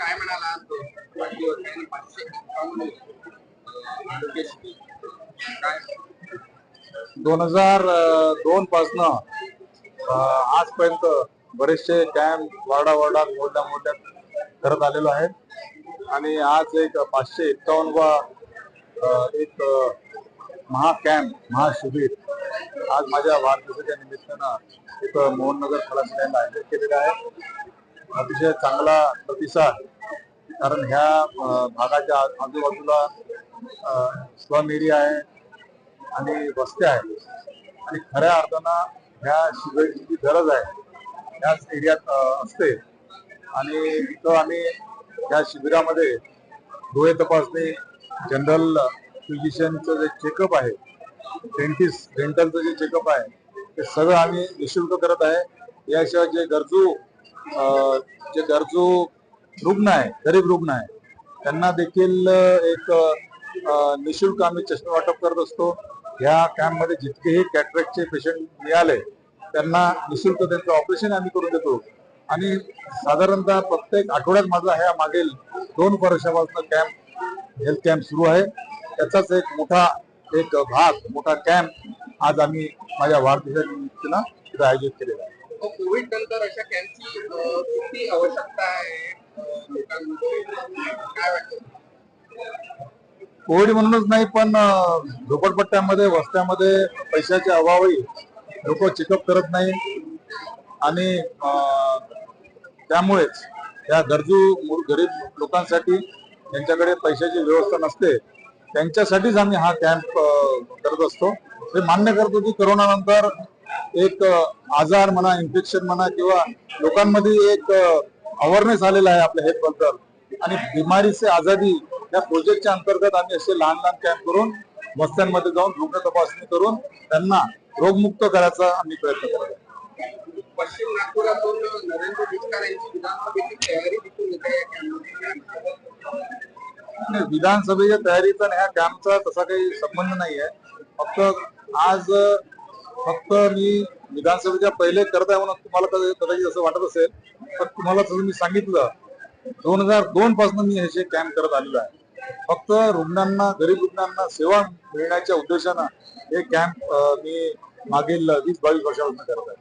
काय म्हणाला दोन हजार दोन पासन आजपर्यंत बरेचसे कॅम्प वार्डा वार्डात मोठ्या मोठ्या करत आलेलो आहे आणि आज एक पाचशे एक्कावन्न एक महाकॅम्प महाशिबिर आज माझ्या वाढदिवसाच्या निमित्तानं एक मोहननगर खलासण्याला आयोजित केलेलं आहे. अतिशय चांगला प्रतिसाद कारण ह्या भागाच्या आजूबाजूला स्लम एरिया आहे आणि वस्त्या आहेत. आणि खऱ्या अर्थानं ह्या शिबिराची जी गरज आहे. ह्याच एरियात असते. आणि इथं आम्ही या शिबिरामध्ये डोळे तपासणी जनरल फिजिशियनचं जे चेकअप आहे डेंटिस्ट डेंटलचं जे चेकअप आहे ते सगळं आम्ही निशुल्क करत आहे. याशिवाय जे गरजू जे गरजू रुग्ण आहे गरीब रुग्ण आहे त्यांना देखील एक निशुल्क आम्ही चष्मे वाटप करत असतो. ह्या कॅम्पमध्ये जितकेही कॅटरॅक्टचे पेशंट मिळाले त्यांना निशुल्क त्यांचं ऑपरेशन आम्ही करून देतो. आणि साधारणतः प्रत्येक आठवड्यात माझा ह्या मागील दोन वर्षापासून कॅम्प हेल्थ कॅम्प सुरू आहे. त्याचाच एक मोठा एक भाग मोठा कॅम्प आज आम्ही माझ्या वाढदिवसाच्या निमित्तानं आयोजित केलेला हो, कोविड नंतर अशा कॅम्पची किती आवश्यकता आहे काय वाटतं? कोविड म्हणूनच नाही पण झोपडपट्ट्यामध्ये वस्त्यामध्ये पैशाच्या अभावही लोक चेकअप करत नाही. आणि त्यामुळेच या गरजू गरीब लोकांसाठी त्यांच्याकडे पैशाची व्यवस्था नसते त्यांच्यासाठीच आम्ही हा कॅम्प करत असतो. हे मान्य करतो की करोनानंतर एक आजार म्हणा इन्फेक्शन म्हणा किंवा लोकांमध्ये एक अवेअरनेस आलेला आहे आपल्या हेल्थबद्दल. आणि बिमारी से आझादी या प्रोजेक्टच्या अंतर्गत आम्ही असे लहान लहान कॅम्प करून वस्त्यांमध्ये जाऊन रुग्ण तपासणी करून त्यांना रोगमुक्त करायचा आम्ही प्रयत्न करतो. पश्चिम नागपुरातून नरेंद्र जिचकार यांची विधानसभेची तयारी दिसून येते नाही, विधानसभेच्या तयारीचा ह्या कॅम्पचा तसा काही संबंध नाहीये. फक्त आज फक्त मी विधानसभेच्या पहिले करत आहे म्हणून तुम्हाला कदाचित असं वाटत असेल तर तुम्हाला तसं मी सांगितलं दोन हजार दोन पासून मी हे कॅम्प करत आलेलो आहे. फक्त रुग्णांना गरीब रुग्णांना सेवा मिळण्याच्या उद्देशानं हे कॅम्प मी मागील वीस बावीस वर्षापासून करत आहे.